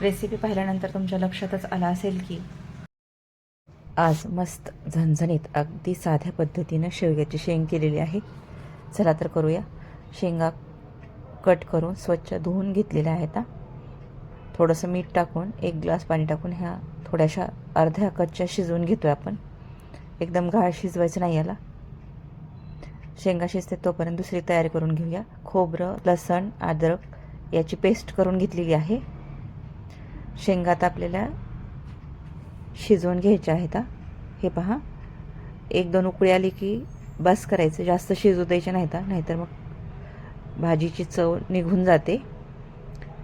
Recipe पाहिल्यानंतर तुमच्या लक्षातच आला असेल की आज मस्त झणझणीत अगदी साध्या पद्धतीनं शेवग्याची शेंग केलेली आहे. चला तर करूया. शेंगा कट करून स्वच्छ धुवून घेतलेल्या आहेत थोडंसं मीठ टाकून एक ग्लास पाणी टाकून ह्या थोड्याशा अर्ध्या कच्च्या शिजवून घेतो आहे आपण. एकदम गाळ शिजवायचं नाही याला. शेंगा शिजते तोपर्यंत दुसरी तयारी करून घेऊया. खोबरं लसण अद्रक याची पेस्ट करून घेतलेली आहे. शेंगात आपल्याला शिजवून घ्यायच्या आहेत हा. हे पहा. एक दोन उकळी आली की बस करायचं. जास्त शिजू द्यायचे नाहीत तर नाहीतर मग भाजीची चव निघून जाते.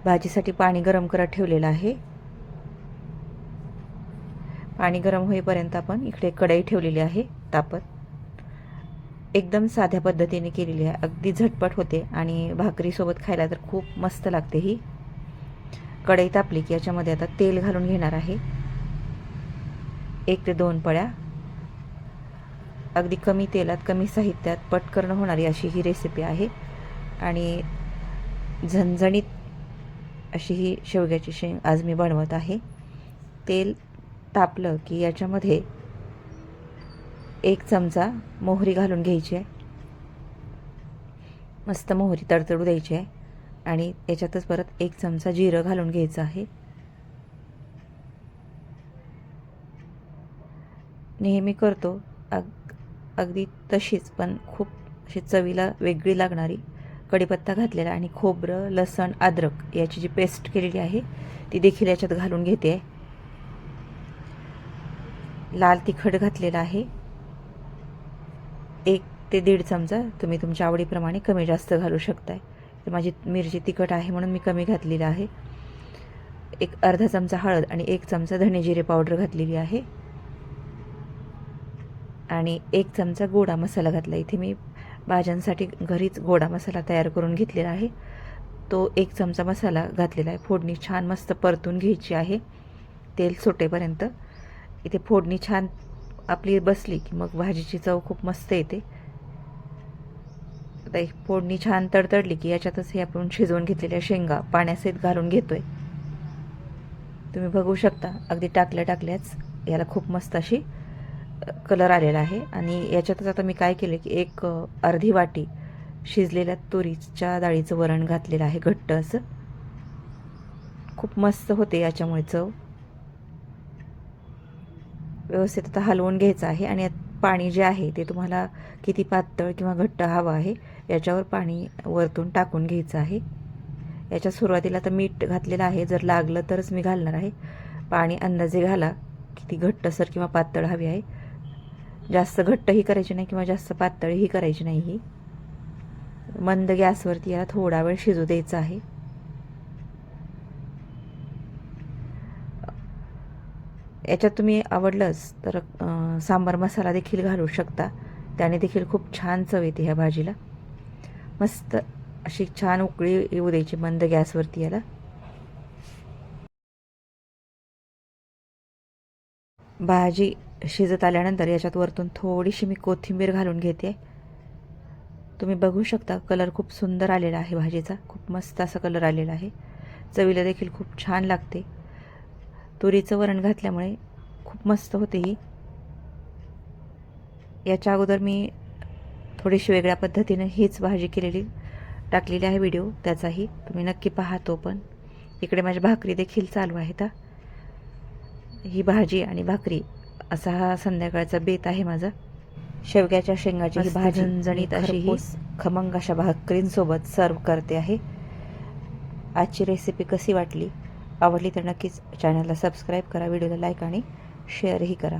भाजीसाठी पाणी गरम करत ठेवलेलं आहे. पाणी गरम होईपर्यंत आपण इकडे कढई ठेवलेली आहे तापत. एकदम साध्या पद्धतीने केलेली आहे. अगदी झटपट होते आणि भाकरीसोबत खायला तर खूप मस्त लागते ही. कढई तापली की याच्यामध्ये आता तेल घालून घेणार आहे. एक ते दोन पळ्या. अगदी कमी तेलात कमी साहित्यात पटकन होणारी अशी ही रेसिपी आहे. आणि झणझणीत अशी ही शेवग्याची शेंग आज मी बनवत आहे. तेल तापलं की याच्यामध्ये एक चमचा मोहरी घालून घ्यायची आहे. मस्त मोहरी तडतडू द्यायची आहे. आणि याच्यातच परत एक चमचा जिरं घालून घ्यायचं आहे. नेहमी करतो. अग अगदी तशीच पण खूप अशी चवीला वेगळी लागणारी कढीपत्ता घातलेला आणि खोबरं लसण अद्रक याची जी पेस्ट केलेली आहे ती देखील याच्यात घालून घेते. आहे लाल तिखट घातलेला आहे. एक ते दीड चमचा तुम्ही तुमच्या आवडीप्रमाणे कमी जास्त घालू शकताय. तर माझी मिरची तिखट आहे म्हणून मी कमी घातलेलं आहे. एक अर्धा चमचा हळद आणि एक चमचा धणेजिरे पावडर घातलेली आहे. आणि एक चमचा गोडा मसाला घातला. इथे मी भाज्यांसाठी घरीच गोडा मसाला तयार करून घेतलेला आहे. तो एक चमचा मसाला घातलेला आहे. फोडणी छान मस्त परतून घ्यायची आहे. तेल सुटेपर्यंत. इथे फोडणी छान आपली बसली की मग भाजीची चव खूप मस्त येते. आता एक फोडणी छान तडतडली की याच्यातच हे आपण शिजवून घेतलेल्या शेंगा पाण्यासहित घालून घेतोय. तुम्ही बघू शकता अगदी टाकल्या टाकल्याच याला खूप मस्त अशी कलर आलेला आहे. आणि याच्यातच आता मी काय केलं की एक अर्धी वाटी शिजलेल्या तुरीच्या डाळीचं वरण घातलेलं आहे घट्ट असं. खूप मस्त होते याच्यामुळे चव. व्यवस्थित आता हलवून घ्यायचं आहे आणि पाणी जे आहे ते तुम्हाला किती पातळ किंवा घट्ट हवं आहे याच्यावर पाणी वरतून टाकून घ्यायचं आहे. याच्या सुरुवातीला तर मीठ घातलेलं आहे जर लागलं तरच मी घालणार आहे. पाणी अंदाजे घाला किती घट्टसर किंवा पातळ हवी आहे. जास्त घट्टही करायची नाही किंवा जास्त पातळही करायची नाही ही. मंद गॅसवरती याला थोडा वेळ शिजू द्यायचा आहे. याच्यात तुम्ही आवडलंच तर सांबार मसाला देखील घालू शकता. त्याने देखील खूप छान चव येते ह्या भाजीला. मस्त अशी छान उकळी येऊ द्यायची मंद गॅसवरती याला. भाजी शिजत आल्यानंतर याच्यात वरतून थोडीशी मी कोथिंबीर घालून घेते. तुम्ही बघू शकता कलर खूप सुंदर आलेला आहे भाजीचा. खूप मस्त असा कलर आलेला आहे. चवीला देखील खूप छान लागते. तुरीचं वरण घातल्यामुळे खूप मस्त होते ही. याच्या अगोदर मी थोडीशी वेगळ्या पद्धतीने हीच भाजी केलेली टाकलेली आहे व्हिडिओ त्याचाही. तुम्ही नक्की पाहतो पण. इकडे माझ्या भाकरी देखील चालू आहेत हा ही भाजी आणि भाकरी असा हा संध्याकाळचा बेत आहे माझा. शेवग्याच्या शेंगाची ही भाजी झणझणीत अशी ही खमंग अशा भाकरींसोबत सर्व करते आहे. आजची रेसिपी कशी वाटली? आवडली तर नक्कीच चॅनलला सबस्क्राईब करा व्हिडिओला लाईक आणि शेअरही करा.